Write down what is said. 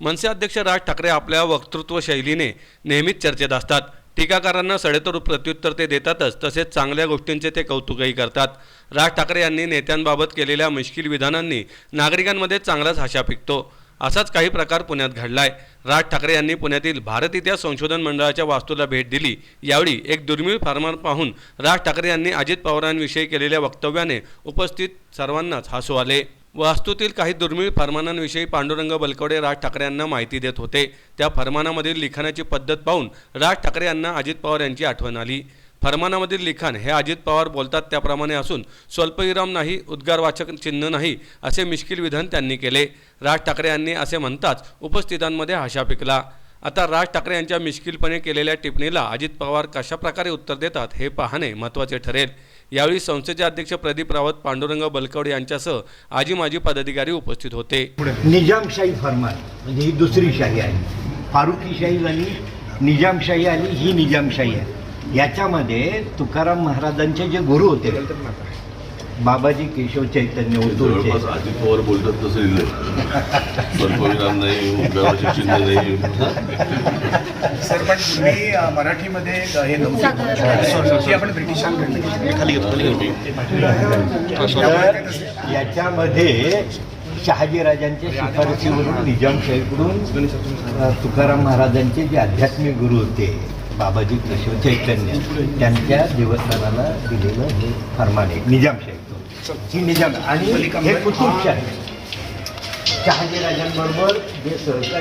मनसे अध्यक्ष राज ठाकरे आपल्या वक्तृत्व शैलीने नेहमीच चर्चेत असतात. टीकाकारांना सडेतोड प्रत्युत्तर ते देतातच तसेच चांगल्या गोष्टींचे ते कौतुकही करतात. राज ठाकरे यांनी नेत्यांबाबत केलेल्या मुश्किल विधानांनी नागरिकांमध्ये चांगलाच हाशा पिकतो. असाच काही प्रकार पुण्यात घडलाय. राज ठाकरे यांनी पुण्यातील भारत इतिहास संशोधन मंडळाच्या वास्तूला भेट दिली. यावेळी एक दुर्मिळ फार्मर पाहून राज ठाकरे यांनी अजित पवारांविषयी केलेल्या वक्तव्याने उपस्थित सर्वांनाच हसू आले. वास्तूतील काही दुर्मिळ फरमानांविषयी पांडुरंग बलकवडे राज ठाकरे यांना माहिती देत होते. त्या फरमानामधील लिखाणाची पद्धत पाहून राज ठाकरे यांना अजित पवार यांची आठवण आली. फरमानामधील लिखाण हे अजित पवार बोलतात त्याप्रमाणे असून स्वल्पविराम नाही उद्गारवाचक चिन्ह नाही असे मिश्किल विधान त्यांनी केले. राज ठाकरे यांनी असे म्हणताच उपस्थितांमध्ये हशा पिकला. आता राज ठाकरे यांच्या मिश्किलपणे केलेल्या टिप्पणीला अजित पवार कशा प्रकारे उत्तर देतात हे पाहणे महत्त्वाचे ठरेल. यावेळी संस्थेचे अध्यक्ष प्रदीप रावत पांडुरंग बलकवडे यांच्यासह आजी माजी पदाधिकारी उपस्थित होते. निजामशाही फरमान म्हणजे ही दुसरी शाही आहे. फारुकी शाही झाली निजामशाही आली ही निजामशाही आहे. याच्यामध्ये तुकाराम महाराजांचे जे गुरु होते बाबाजी केशव चैतन्य जवळपास उतूरचे अजित पवार बोलतात तसं लिहिलंय. स्वल्पविराम नाही चिन्ह नाही सर पण तुम्ही अ, मराठीमध्ये अ, हे नव्हती ती आपण ब्रिटिशांकडे तर याच्यामध्ये शहाजीराजांच्या शिफारसीवरून निजामशाहीकडून अ, तुकाराम महाराजांचे जे आध्यात्मिक गुरु होते बाबाजी केशव चैतन्य त्यांच्या देवस्थानाला दिलेलं हे फरमान आहे निजामशाहीचं ही निजाम आणि हे कुतुबशाही शहाजीराजांबरोबर जे सहकार